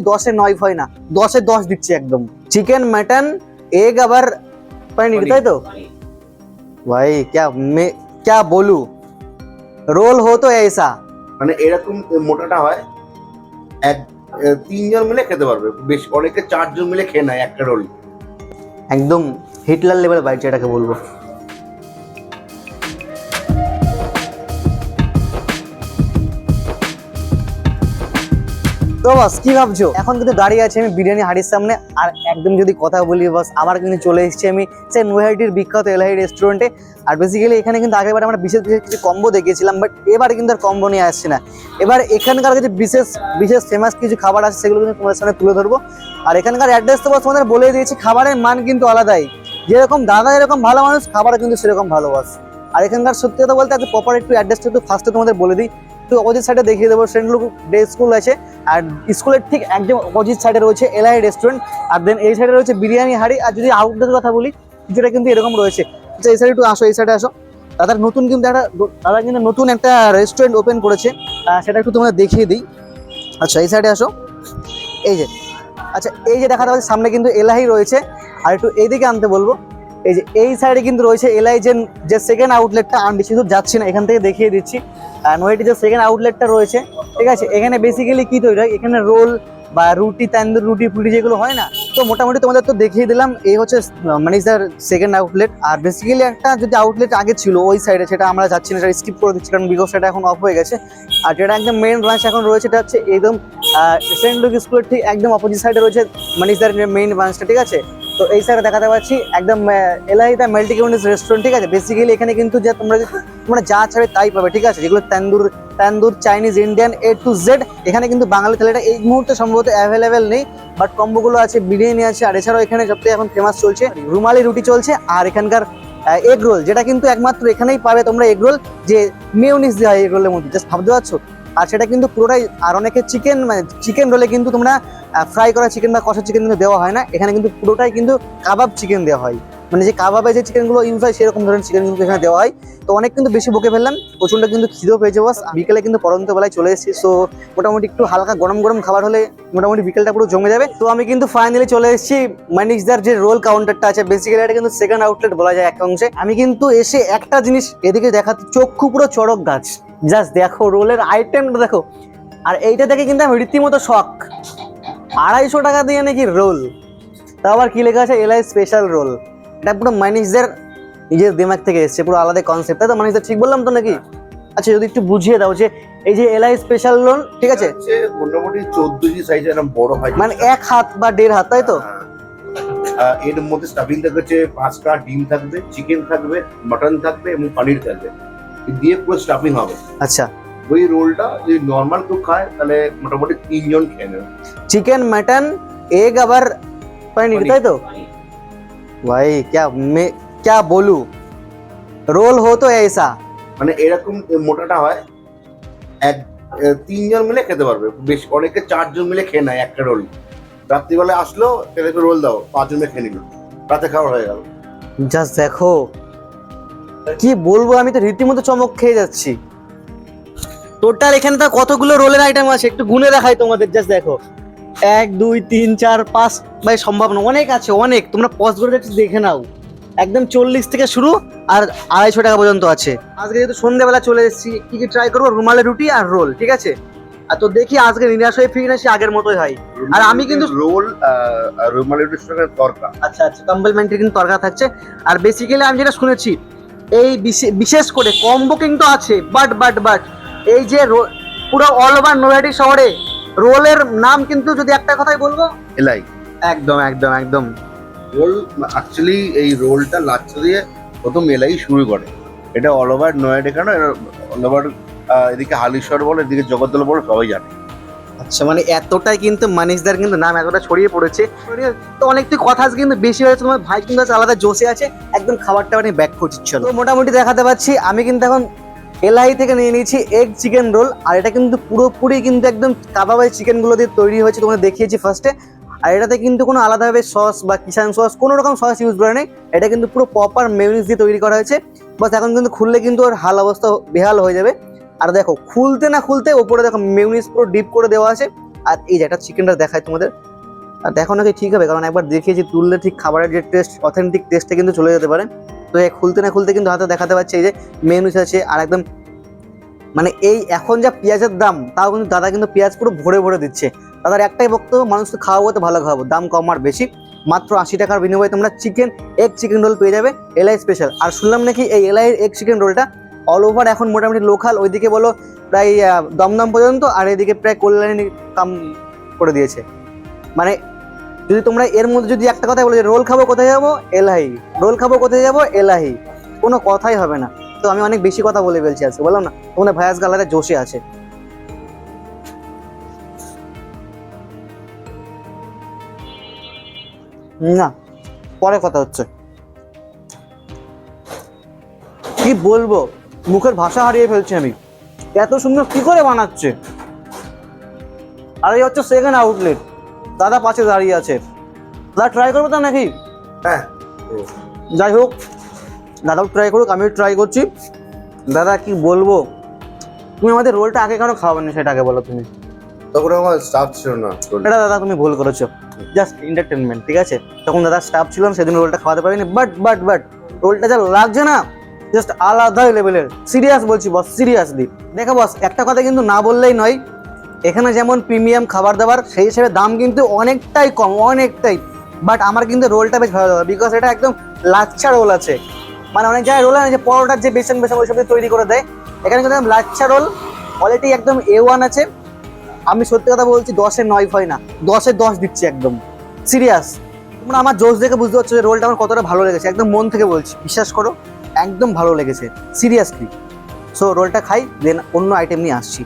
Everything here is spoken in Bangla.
দশে নয় হয় না। দশে দশ দিচ্ছি একদম। চিকেন মাটন এগ আবার পনির তাই তো? ভাই ক্যা মে ক্যা বলু? রোল হো তো এসা। মানে এরকম মোটাটা হয় এক তিনজন মিলে খেতে পারবে। বেশ অনেকে চারজন মিলে খেয়ে নেয় একটা রোল। একদম হিটলার লেভেল বাইট এটাকে বলব। তো বাস, কি ভাবছ? এখন কিন্তু দাঁড়িয়ে আছি আমি বিরিয়ানি হাড়ির সামনে। আর একদম যদি কথা বলি বাস, আবার কিন্তু চলে এসেছি আমি সেই নৈহাটির বিখ্যাত এলাহি রেস্টুরেন্টে। আর বেসিক্যালি এখানে কিন্তু আগেবার আমরা বিশেষ বিশেষ কিছু কম্বো দেখিয়েছিলাম বাট এবারে কিন্তু আর কম্বো নিয়ে আসছি না। এবার এখানকার কিছু বিশেষ বিশেষ ফেমাস কিছু খাবার আছে, সেগুলো কিন্তু তোমাদের সামনে তুলে ধরবো। আর এখানকার অ্যাড্রেস তো তোমাদের বলে দিয়েছি, খাবারের মান কিন্তু আলাদাই। যেরকম দাদা, এরকম ভালো মানুষ খাবার কিন্তু সেরকম ভালোবাস আর এখানকার সত্যি কথা বলতে আজকে প্রপার একটু অ্যাড্রেসটা একটু ফার্স্টে তোমাদের বলে দিই। একটু অপোজিট সাইডে দেখিয়ে দেবো। সেন্ট লুক ডে স্কুল আছে। আর স্কুলের ঠিক একদম অপোজিট সাইডে রয়েছে এলআই রেস্টুরেন্ট আর দেন এই সাইডে রয়েছে বিরিয়ানি হাড়ি। আর যদি আউটডোর কথা বলি যেটা কিন্তু এরকম রয়েছে। আচ্ছা এই সাইডে একটু আসো, এই সাইডে আসো। দাদার নতুন কিন্তু একটা দাদা কিন্তু নতুন একটা রেস্টুরেন্ট ওপেন করেছে। সেটা একটু তোমাদের দেখিয়ে দিই। আচ্ছা এই সাইডে আসো। এই যে আচ্ছা এই যে দেখাতে পাচ্ছি সামনে কিন্তু এলাহি রয়েছে। আর একটু এইদিকে আনতে বলব। এই যে এই সাইডে কিন্তু রয়েছে এলআই যে সেকেন্ড আউটলেটটা আমি বেশি দূর যাচ্ছি না, এখান থেকে দেখিয়ে দিচ্ছি। নয়টি যে সেকেন্ড আউটলেটটা রয়েছে, ঠিক আছে, এখানে বেসিক্যালি কী তৈরি হয়? এখানে রোল বা রুটি, তান্দুর, রুটি ফুটি যেগুলো হয় না, তো মোটামুটি তোমাদের তো দেখিয়ে দিলাম, এই হচ্ছে মানে স্যার সেকেন্ড আউটলেট আর বেসিক্যালি একটা যদি আউটলেট আগে ছিল ওই সাইডে সেটা আমরা যাচ্ছি না, সেটা স্কিপ করে দিচ্ছি, কারণ বিকজ সেটা এখন অফ হয়ে গেছে। আর যেটা একদম মেন ব্রাঞ্চ এখন রয়েছে এটা হচ্ছে একদম সেন্ট লুক স্কুলের ঠিক একদম অপোজিট সাইডে রয়েছে মানিসদার মেইন ব্রাঞ্চটা ঠিক আছে? তো এই সাইডে দেখাতে পাচ্ছি। একদম এলাহিদা মাল্টি কিউনিস রেস্টুরেন্ট ঠিক আছে? বেসিক্যালি এখানে কিন্তু যে তোমরা তোমরা যা চাবে তাই পাবে, ঠিক আছে? যেগুলো tandoor tandoor Chinese Indian A to Z এখানে কিন্তু বাঙালি থালিটা এই মুহূর্তে সম্ভবত অ্যাভেলেবেল নেই বাট কম্বোগুলো আছে, বিরিয়ানি আছে, আর এছাড়াও এখানে সবথেকে এখন ফেমাস চলছে, রুমালি রুটি চলছে, আর এখানকার এগ রোল যেটা কিন্তু একমাত্র এখানেই পাবে তোমরা এগ রোল যে মেয়নিস দেওয়া হয় এগ মধ্যে। জাস্ট ভাবতে পারছ? আর সেটা কিন্তু পুরোটাই, আর অনেকে চিকেন মানে চিকেন রোলে কিন্তু তোমরা ফ্রাই করা চিকেন বা কষা চিকেন কিন্তু দেওয়া হয় না। এখানে কিন্তু পুরোটাই কিন্তু কাবাব চিকেন দেওয়া হয়। মানে যে কাবাবে যে চিকেনগুলো ইউজ হয়, সেরকম ধরনের চিকেন কিন্তু এখানে দেওয়া হয়। তো অনেক কিন্তু বেশি বকে ফেললাম প্রচণ্ড কিন্তু খিদেও পেয়েছে বাস বিকেলে কিন্তু পরন্ত বেলায় চলে এসেছি। সো মোটামুটি একটু হালকা গরম গরম খাবার হলে মোটামুটি বিকেলটা পুরো জমে যাবে। তো আমি কিন্তু ফাইনালি চলে এসেছি মানিকদার যে রোল কাউন্টারটা আছে বেসিক্যালি এটা কিন্তু সেকেন্ড আউটলেট বলা যায় এক অংশে। আমি কিন্তু এসে একটা জিনিস এদিকে দেখাতে চক্ষু পুরো চড়ক গাছ। জাস্ট দেখো রোলের আইটেমটা দেখো। আর এইটা দেখে কিন্তু আমি রীতিমতো শখ আড়াইশো টাকা দিয়ে নাকি রোল। তা আবার কি লেখা আছে? এলআই স্পেশাল রোল এটা পুরো মাইনিসদের নিজের দিমাগ থেকে এসছে পুরো আলাদা কনসেপ্ট তাই তো? মানুষদের ঠিক বললাম তো নাকি? আচ্ছা যদি একটু বুঝিয়ে দাও যে এই যে এলআই স্পেশাল লোন ঠিক আছে? মোটামুটি চোদ্দ ইঞ্চি সাইজ এরকম বড় হয়। মানে এক হাত বা দেড় হাত তাই তো? এর মধ্যে স্টাফিং থাকছে পাঁচটা ডিম থাকবে চিকেন থাকবে মাটন থাকবে এবং পনির থাকবে। দিয়ে পুরো স্টাফিং হবে। আচ্ছা। ওই রোলটা যদি নর্মাল কেউ খায় তাহলে মোটামুটি তিনজন খেয়ে নেবে। চিকেন মাটন এগ আবার পনির তাই তো? ভাই ক্যা মে ক্যা বলু? রোল হো তো এসা। মানে এরকম মোটাটা হয় এক তিনজন মিলে খেতে পারবে। বেশ অনেকে চারজন মিলে খেয়ে নেয় একটা রোল। রাত্রিবেলা আসলো তাহলে রোল দাও পাঁচজনে খেয়ে নিল। রাতে খাওয়া হয়ে গেল। জাস্ট দেখো কি বলব আমি তো রীতিমতো চমক খেয়ে যাচ্ছি। টোটাল এখানে তো কতগুলো রোলের আইটেম আছে একটু গুনে দেখাই তোমাদের জাস্ট দেখো। এক দুই তিন চার পাঁচ ভাই সম্ভব না অনেক আছে অনেক। তোমরা পজ করে একটু দেখে নাও। একদম চল্লিশ থেকে শুরু আর আড়াইশো টাকা পর্যন্ত আছে। আজকে যেহেতু সন্ধ্যেবেলা চলে এসেছি কি কি ট্রাই করব? রুমালের রুটি আর রোল ঠিক আছে? আর তো দেখি আজকে নিরাশ হয়ে ফিরে আসি আগের মতোই হয়। আর আমি কিন্তু- রোল রুমালি রুটির তরকা আচ্ছা আচ্ছা কমপ্লিমেন্টারি কিন্তু তরকার থাকছে। আর বেসিক্যালি আমি যেটা শুনেছি এই বিশে- বিশেষ করে কম বুকিং তো আছে বাট বাট বাট এই যে রো- পুরো অল ওভার নৈহাটি শহরে রোলের নাম কিন্তু যদি একটা কথাই বলব? এলাই একদম একদম একদম। রোল অ্যাকচুয়ালি এই রোলটা লাচ্ছা দিয়ে প্রথম এলাই শুরু করে। এটা অল ওভার নয়ডা কেন? অল ওভার এদিকে হালিশ্বর বলো এদিকে জগদ্দল বলো সবাই জানে। আচ্ছা মানে এতটাই কিন্তু মানিসদার কিন্তু নাম এতটা ছড়িয়ে পড়েছে। তো অনেক তুই কথা কিন্তু বেশি হয়েছে, তোমার ভাই কিন্তু আলাদা জোশে আছে, একদম খাবারটা মানে ব্যাক করছিল তো মোটামুটি দেখাতে পাচ্ছি, আমি কিন্তু এখন এলাহি থেকে নিয়ে নিয়েছি এগ চিকেন রোল আর এটা কিন্তু পুরোপুরি কিন্তু একদম কাবাবাই চিকেনগুলো দিয়ে তৈরি হয়েছে, তোমাদের দেখিয়েছি ফার্স্টে আর এটাতে কিন্তু কোনো আলাদাভাবে সস বা কিষান সস কোনো রকম সস ইউজ করে নেই। এটা কিন্তু পুরো প্রপার মেয়নিজ দিয়ে তৈরি করা হয়েছে। বাস, এখন কিন্তু খুললে কিন্তু ওর হাল অবস্থা বেহাল হয়ে যাবে। আর দেখো, খুলতে না খুলতে ওপরে দেখো মেয়নিজ পুরো ডিপ করে দেওয়া আছে। আর এই যে একটা চিকেনটা দেখায় তোমাদের। আর দেখো নাকি ঠিক হবে, কারণ একবার দেখিয়েছি তুললে ঠিক খাবারের যে টেস্ট অথেন্টিক টেস্টটা কিন্তু চলে যেতে পারে। তো এই খুলতে না খুলতে কিন্তু হাতে দেখাতে পারছে এই যে মেনুস আছে আর একদম মানে এই এখন যা পেঁয়াজের দাম, তাও কিন্তু দাদা কিন্তু পেঁয়াজ পুরো ভরে ভরে দিচ্ছে। দাদার একটাই বক্তব্য মানুষকে খাওয়াবো তো ভালো খাওয়াবো, দাম কম আর বেশি। মাত্র আশি টাকার বিনিময়ে তোমরা চিকেন এগ চিকেন রোল পেয়ে যাবে, এলআই স্পেশাল আর শুনলাম নাকি এই এলআইয়ের এগ চিকেন রোলটা অল ওভার এখন মোটামুটি লোকাল ওইদিকে বলো প্রায় দমদম পর্যন্ত, আর এদিকে প্রায় কল্যাণী কাম করে দিয়েছে। মানে যদি তোমরা এর মধ্যে যদি একটা কথা বলো যে, রোল খাব কোথায় যাব? এলাহি। রোল খাব কোথায় যাব? এলাহি। কোনো কথাই হবে না। তো আমি অনেক বেশি কথা বলে ফেলছি আজকে, বললাম না তোমরা ভায়াস গালারে জোশে আছে। না, পরে কথা হচ্ছে। কি বলব? মুখের ভাষা হারিয়ে ফেলছি আমি। এত সুন্দর কি করে বানাচ্ছে? আর এই হচ্ছে সেকেন্ড আউটলেট দাদা পাশে দাঁড়িয়ে আছে। দাদা ট্রাই করব তো নাকি? হ্যাঁ। যাই হোক দাদাও ট্রাই করুক আমিও ট্রাই করছি। দাদা কি বলব? তুমি আমাদের রোলটা আগে কেন খাওয়াবে না সেটা আগে বলো তুমি? তখন আমার স্টাফ ছিল না। এটা দাদা তুমি ভুল করেছ। জাস্ট এন্টারটেনমেন্ট ঠিক আছে? তখন দাদা স্টাফ ছিল না, সেদিন রোলটা খাওয়াতে পারিনি বাট বাট বাট রোলটা যা লাগছে না জাস্ট আলাদা লেভেলের। সিরিয়াস বলছি বস, সিরিয়াসলি। দেখো বস, একটা কথা কিন্তু না বললেই নয়, এখানে যেমন প্রিমিয়াম খাবার দাবার, সেই হিসেবে দাম কিন্তু অনেকটাই কম, অনেকটাই। বাট আমার কিন্তু রোলটা বেশ ভালো লাগে বিকজ এটা একদম লাচ্ছা রোল আছে। মানে অনেক জায়গায় রোল আছে পরোটার যে বেসন বেসন ওইসব দিয়ে তৈরি করে দেয়। এখানে কিন্তু লাচ্ছা রোল কোয়ালিটি একদম এ ওয়ান আছে। আমি সত্যি কথা বলছি, দশে নয় হয় না, দশে দশ দিচ্ছি একদম। সিরিয়াস। তোমরা আমার জোশ দেখে বুঝতে পারছ যে রোলটা আমার কতটা ভালো লেগেছে, একদম মন থেকে বলছি, বিশ্বাস করো। একদম ভালো লেগেছে। সিরিয়াসলি সো রোলটা খাই দেন অন্য আইটেম নিয়ে আসছি।